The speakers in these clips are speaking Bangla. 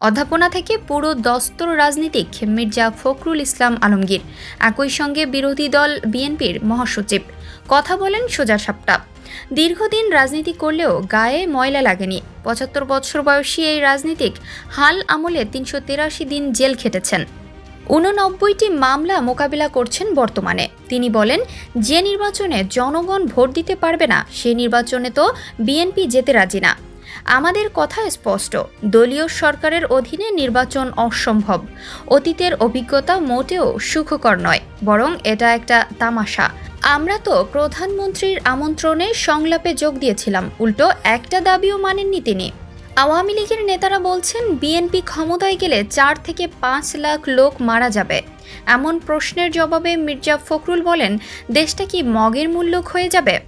অধ্যাপনা থেকে পুরো দস্তর রাজনীতিক মির্জা ফখরুল ইসলাম আলমগীর। একই সঙ্গে বিরোধী দল বিএনপির মহাসচিব। কথা বলেন সোজা সাপটা। দীর্ঘদিন রাজনীতি করলেও গায়ে ময়লা লাগেনি। পঁচাত্তর বছর বয়সী এই রাজনীতিক হাল আমলে তিনশো তেরাশি দিন জেল খেটেছেন। উননব্বইটি মামলা মোকাবিলা করছেন বর্তমানে। তিনি বলেন, যে নির্বাচনে জনগণ ভোট দিতে পারবে না সেই নির্বাচনে তো বিএনপি যেতে রাজি না। আমাদের কথা স্পষ্ট। দলীয় সরকারের অধীনে নির্বাচন অসম্ভব। অতীতের অভিজ্ঞতা মোটেও সুখকর নয়, বরং এটা একটা তামাশা। আমরা তো প্রধানমন্ত্রীর আমন্ত্রণে সংলাপে যোগ দিয়েছিলাম, উল্টো একটা দাবিও মানেননি তিনি। আওয়ামী লীগের নেতারা বলছেন, বিএনপি ক্ষমতায় গেলে চার থেকে পাঁচ লাখ লোক মারা যাবে। এমন প্রশ্নের জবাবে মির্জা ফখরুল বলেন, দেশটা কি মগের মূল্য হয়ে যাবে?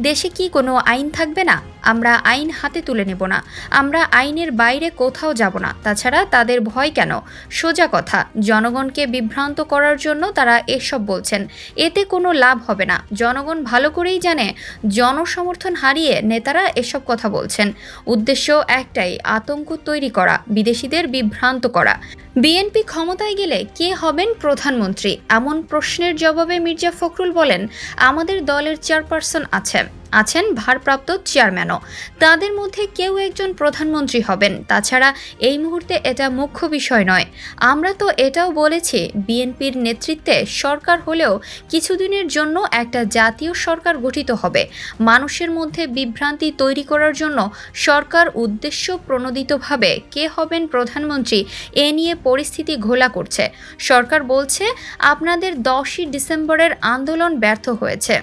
দেশে কি কোনো আইন থাকবে না? আমরা আইন হাতে তুলে নেব না। আমরা আইনের বাইরে কোথাও যাব না। তাছাড়া তাদের ভয় কেন? সোজা কথা, জনগণকে বিভ্রান্ত করার জন্য তারা এসব বলছেন। এতে কোনো লাভ হবে না। জনগণ ভালো করেই জানে, জনসমর্থন হারিয়ে নেতারা এসব কথা বলছেন। উদ্দেশ্য একটাই, আতঙ্ক তৈরি করা, বিদেশিদের বিভ্রান্ত করা। বিএনপি ক্ষমতায় গেলে কে হবেন প্রধানমন্ত্রী? এমন প্রশ্নের জবাবে মির্জা ফখরুল বলেন, আমাদের দলের চেয়ারপারসন আছে, আছেন ভারপ্রাপ্ত চেয়ারম্যানও। তাদের মধ্যে কেউ একজন প্রধানমন্ত্রী হবেন। তাছাড়া এই মুহূর্তে এটা মুখ্য বিষয় নয়। আমরা তো এটাও বলেছি, বিএনপির নেতৃত্বে সরকার হলেও কিছুদিনের জন্য একটা জাতীয় সরকার গঠিত হবে। মানুষের মধ্যে বিভ্রান্তি তৈরি করার জন্য সরকার উদ্দেশ্য প্রণোদিতভাবে কে হবেন প্রধানমন্ত্রী, এ নিয়ে পরিস্থিতি ঘোলা করছে। সরকার বলছে আপনাদের দশই ডিসেম্বরের আন্দোলন ব্যর্থ হয়েছে।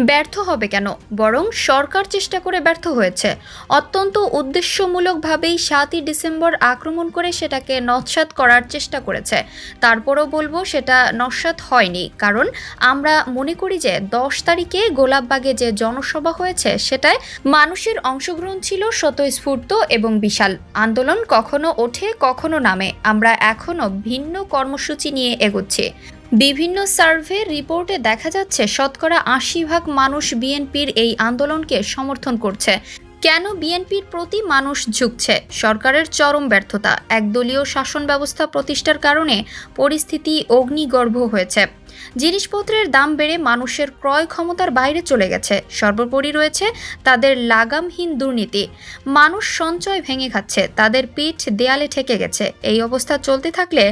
ব্যর্থ হবে কেন? বরং সরকার চেষ্টা করে ব্যর্থ হয়েছে। অত্যন্ত উদ্দেশ্যমূলকভাবেই সাতই ডিসেম্বর আক্রমণ করে সেটাকে নস্যাৎ করার চেষ্টা করেছে। তারপরও বলব সেটা নস্যাৎ হয়নি। কারণ আমরা মনে করি যে দশ তারিখে গোলাপবাগে যে জনসভা হয়েছে, সেটায় মানুষের অংশগ্রহণ ছিল স্বতঃস্ফূর্ত এবং বিশাল। আন্দোলন কখনো ওঠে, কখনো নামে। আমরা এখনও ভিন্ন কর্মসূচি নিয়ে এগোচ্ছি। বিভিন্ন সার্ভে রিপোর্টে দেখা যাচ্ছে শতকরা আশি ভাগ মানুষ বিএনপির এই আন্দোলনকে সমর্থন করছে। কেন বিএনপির প্রতি মানুষ ঝুঁকছে? সরকারের চরম ব্যর্থতা, একদলীয় শাসন ব্যবস্থা প্রতিষ্ঠার কারণে পরিস্থিতি অগ্নিগর্ভ হয়েছে। জিনিসপত্রের দাম বেড়ে মানুষের ক্রয় ক্ষমতার বাইরে চলে গেছে। সর্বোপরি রয়েছে তাদের লাগামহীন দুর্নীতি। মানুষ সঞ্চয় ভেঙে খাচ্ছে, তাদের পিঠ দেয়ালে ঠেকে গেছে। এই অবস্থা চলতে থাকলে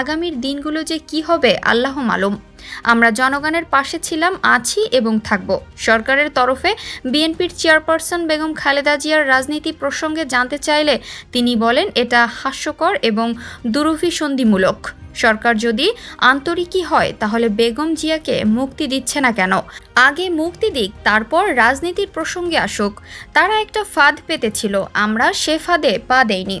আগামীর দিনগুলো যে কি হবে, আল্লাহ মালুম। আমরা জনগণের পাশে ছিলাম, আছি এবং থাকব। সরকারের তরফে বিএনপির চেয়ারপারসন বেগম খালেদা জিয়ার রাজনীতি প্রসঙ্গে জানতে চাইলে তিনি বলেন, এটা হাস্যকর এবং দুরভিসন্ধিমূলক। সরকার যদি আন্তরিকই হয়, তাহলে বেগম জিয়াকে মুক্তি দিচ্ছে না কেন? আগে মুক্তি দিক, তারপর রাজনীতির প্রসঙ্গে আসুক। তারা একটা ফাঁদ পেতেছিল, আমরা সে ফাঁদে পা দেইনি।